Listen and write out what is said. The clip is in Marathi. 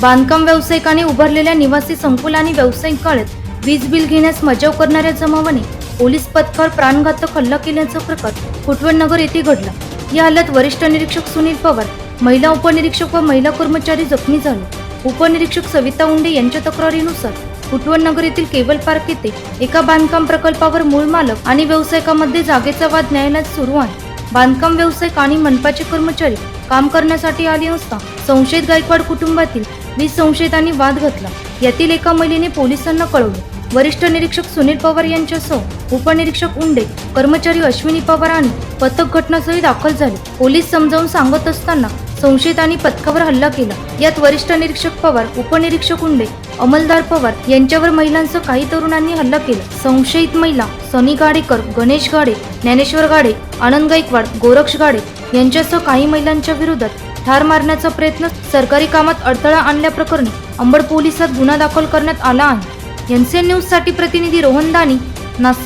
बांधकाम व्यावसायिकाने उभारलेल्या निवासी संकुल आणि व्यावसायिक काळात वीज बिल घेण्यास मजाव करणाऱ्या जमावाने पोलीस पथकावर प्राणघातक हल्ला केल्याचा प्रकार कुटवण नगर येथे घडला. या हल्ल्यात वरिष्ठ निरीक्षक सुनील पवार महिला उपनिरीक्षक व महिला कर्मचारी जखमी झाले. उपनिरीक्षक सविता उंडे यांच्या तक्रारीनुसार कुटवण नगर येथील केबल पार्क येथे एका बांधकाम प्रकल्पावर मूळ मालक आणि व्यावसायिकामध्ये जागेचा वाद न्यायालयात सुरू आहे. बांधकाम व्यावसायिक आणि मनपाचे कर्मचारी काम करण्यासाठी आले असता संशयित गायकवाड कुटुंबातील वीस संशयितांनी वाद घातला. यातील एका महिलेने पोलिसांना कळवले. वरिष्ठ निरीक्षक सुनील पवार यांच्यासह उपनिरीक्षक उंडे कर्मचारी अश्विनी पवार आणि पथक घटनास्थळी दाखल झाले. पोलीस समजावून सांगत असताना संशयितांनी पथकावर हल्ला केला. यात वरिष्ठ निरीक्षक पवार उपनिरीक्षक उंडे अंमलदार पवार यांच्यावर महिलांसह काही तरुणांनी हल्ला केला. संशयित महिला सनी गाडेकर गणेश गाडे ज्ञानेश्वर गाडे आनंद गायकवाड गोरक्ष गाडे यांच्यासह काही महिलांच्या विरोधात ठार मारण्याचा प्रयत्न सरकारी कामात अडथळा आणल्याप्रकरणी अंबड पोलिसात गुन्हा दाखल करण्यात आला आहे. एनसीएन न्यूज प्रतिनिधी रोहन दानी नाशिक.